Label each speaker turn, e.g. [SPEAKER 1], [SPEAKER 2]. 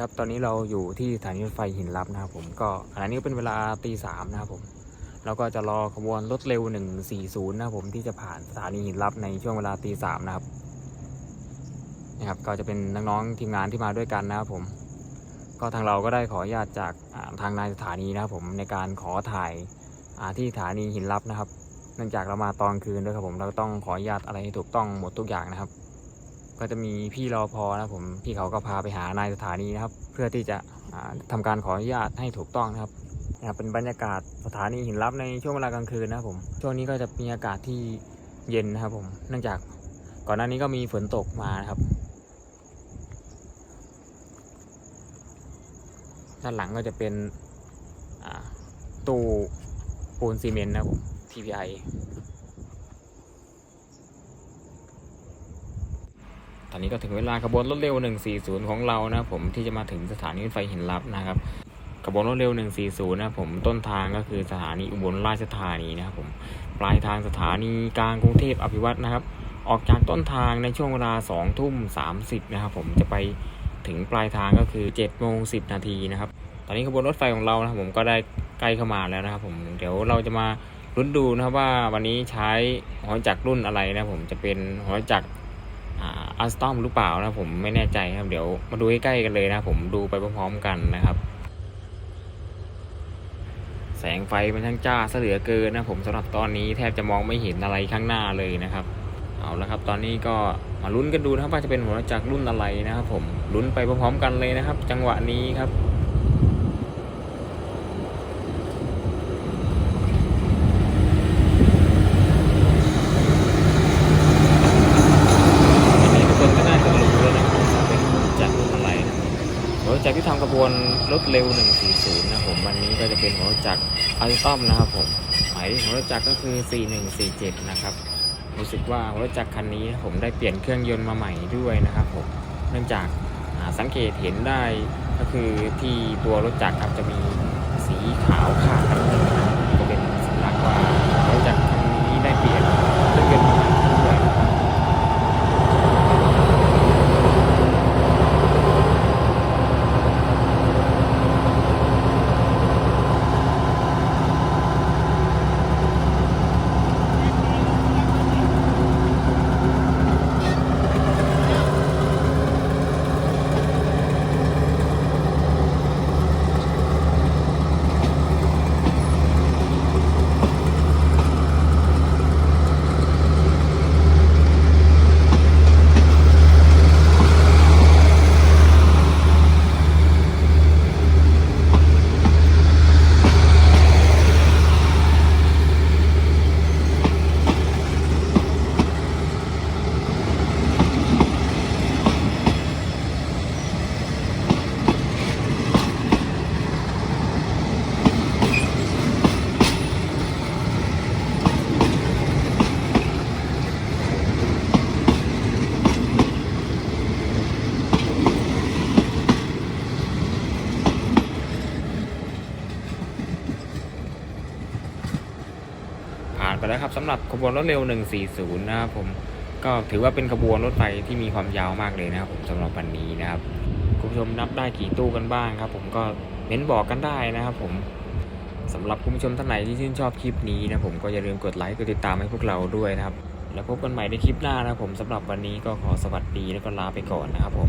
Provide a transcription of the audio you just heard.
[SPEAKER 1] ครับ ตอนนี้เราอยู่ที่สถานีรถไฟหินลับนะครับผมก็ขณะนี้ก็เป็นเวลาตีสามนะครับผมเราก็จะรอขบวนรถเร็ว 140 นะครับผมที่จะผ่านสถานีหินลับในช่วงเวลาตีสามนะครับนะครับ ก็จะเป็นน้องๆทีมงานที่มาด้วยกันนะครับผม ก็ทางเราก็ได้ขออนุญาตจากทางนายสถานีนะครับผมในการขอถ่ายที่สถานีหินลับนะครับ เนื่องจากเรามาตอนคืนด้วยครับผมเราต้องขออนุญาตอะไรให้ถูกต้องหมดทุกอย่างนะครับ ก็จะมีพี่รอพอนะผมพี่เขาก็พาไปหานายสถานีนะครับ เพื่อที่จะทำาการขออนุญาตให้ถูกต้องนะครับนะครับเป็นบรรยากาศสถานีหินลับในช่วงเวลากลางคืนนะครับผมช่วงนี้ก็จะมีอากาศที่เย็นนะครับผมเนื่องจากก่อนหน้านี้ก็มีฝนตกมานะครับ ด้านหลังก็จะเป็นตู้ปูนซีเมนต์นะครับผม TPI ตอนนี้ก็ถึงเวลาขบวนรถเร็ว 140 ของเรานะผมที่จะมาถึงสถานีรถไฟหินลับนะครับขบวนรถเร็ว 140 นะผมต้นทางก็คือสถานีอุบลราชธานีนะครับผมปลายทางสถานีกลางกรุงเทพอภิวัตนะครับ ออกจากต้นทางในช่วงเวลา 2 ทุ่ม 30 นะครับผมจะไปถึงปลายทางก็คือ7โมง10 นาทีนะครับ ตอนนี้ขบวนรถไฟของเรานะครับผมก็ได้ใกล้เข้ามาแล้วนะครับผมเดี๋ยวเราจะมาลุ้นดูนะครับว่าวันนี้ใช้หัวจักรรุ่นอะไรนะผมจะเป็นหัวจักร อัสตอมหรือเปล่านะผมไม่แน่ใจครับเดี๋ยวมาดูใใกล้ๆกันเลยนะผมดูไปพร้อมๆกันนะครับ แสงไฟมันช่างจ้าเหลือเกินนะผมสำหรับตอนนี้แทบจะมองไม่เห็นอะไรข้างหน้าเลยนะครับ เอาละครับตอนนี้ก็มาลุ้นกันดูนะครับว่าจะเป็นหัวจักรรุ่นอะไรนะครับผมลุ้นไปพร้อมๆกันเลยนะครับ จังหวะนี้ครับ อันนี้ทุกคนก็น่าจะรู้แล้วนะครับว่าเป็นจากรุ่นอะไรนะครับ หัวจักรที่ทำกระบวนรถเร็ว 140 นะครับผมวันนี้ก็จะเป็นหัวจักรอัลตอมนะครับผมหมายหัวจักรก็คือ 4147 นะครับรู้สึกว่าหัวจักรคันนี้ผมได้เปลี่ยนเครื่องยนต์มาใหม่ด้วยนะครับผมเนื่องจากาสังเกตเห็นได้ก็คือที่ตัวรถจักรครับจะมีสีขาวขาดกันเลยนะครับก็เป็นสัญลักษณ์ว่าหัวจักรคันนี้ได้เปลี่ยนเครื่องยนต์มาใหม่ด้วยนะครับ ผ่าน ไปแล้วครับสำหรับขบวนรถเร็ว 140 นะครับผมก็ถือว่าเป็นขบวนรถไฟที่มีความยาวมากเลยนะครับผมสำหรับวันนี้นะครับคุณผู้ชมนับได้กี่ตู้กันบ้างครับ ผมก็เม้นบอกกันได้นะครับ ผมสำหรับคุณผู้ชมท่านไหนที่ชื่นชอบคลิปนี้นะผมก็อย่าลืมกดไลค์กดติดตามให้พวกเราด้วยนะครับ แล้วพบกันใหม่ในคลิปหน้านะครับผมสำหรับวันนี้ก็ขอสวัสดีแล้วก็ลาไปก่อนนะครับผม